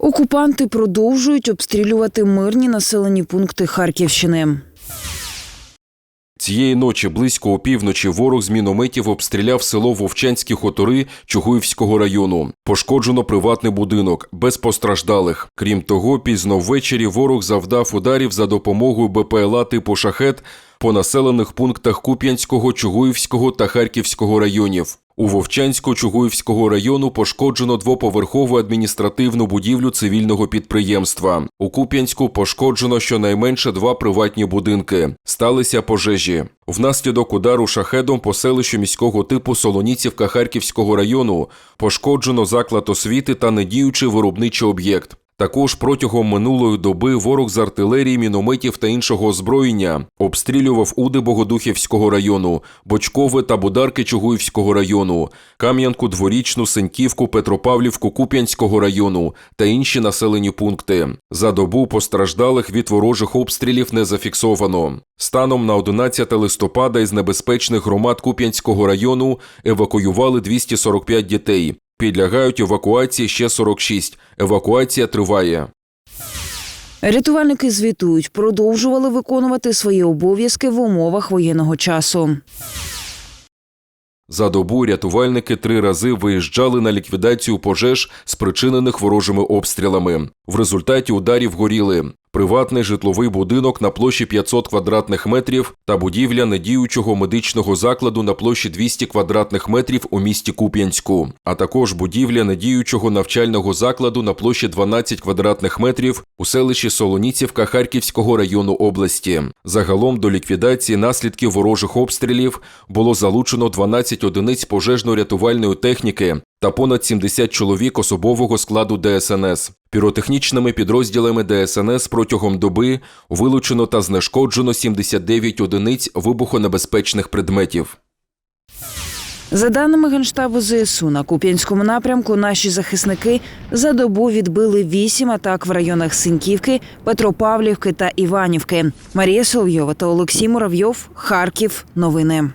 Окупанти продовжують обстрілювати мирні населені пункти Харківщини. Цієї ночі близько опівночі ворог з мінометів обстріляв село Вовчанські хутори Чугуївського району. Пошкоджено приватний будинок, без постраждалих. Крім того, пізно ввечері ворог завдав ударів за допомогою БПЛА типу «Шахет» по населених пунктах Куп'янського, Чугуївського та Харківського районів. У Вовчансько-Чугуївського району пошкоджено двоповерхову адміністративну будівлю цивільного підприємства. У Куп'янську пошкоджено щонайменше два приватні будинки. Сталися пожежі. Внаслідок удару шахедом по селищу міського типу Солоніцівка Харківського району пошкоджено заклад освіти та недіючий виробничий об'єкт. Також протягом минулої доби ворог з артилерії, мінометів та іншого озброєння обстрілював Уди Богодухівського району, Бочкове та Бударки Чугуївського району, Кам'янку, Дворічну, Сеньківку, Петропавлівку, Куп'янського району та інші населені пункти. За добу постраждалих від ворожих обстрілів не зафіксовано. Станом на 11 листопада із небезпечних громад Куп'янського району евакуювали 245 дітей. Підлягають евакуації ще 46. Евакуація триває. Рятувальники звітують, продовжували виконувати свої обов'язки в умовах воєнного часу. За добу рятувальники три рази виїжджали на ліквідацію пожеж, спричинених ворожими обстрілами. В результаті ударів горіли приватний житловий будинок на площі 500 квадратних метрів та будівля недіючого медичного закладу на площі 200 квадратних метрів у місті Куп'янську, а також будівля недіючого навчального закладу на площі 12 квадратних метрів у селищі Солоніцівка Харківського району області. Загалом до ліквідації наслідків ворожих обстрілів було залучено 12 одиниць пожежно-рятувальної техніки та понад 70 чоловік особового складу ДСНС. Піротехнічними підрозділами ДСНС протягом доби вилучено та знешкоджено 79 одиниць вибухонебезпечних предметів. За даними Генштабу ЗСУ, на Куп'янському напрямку наші захисники за добу відбили вісім атак в районах Синьківки, Петропавлівки та Іванівки. Марія Соловйова та Олексій Муравйов. Харків. Новини.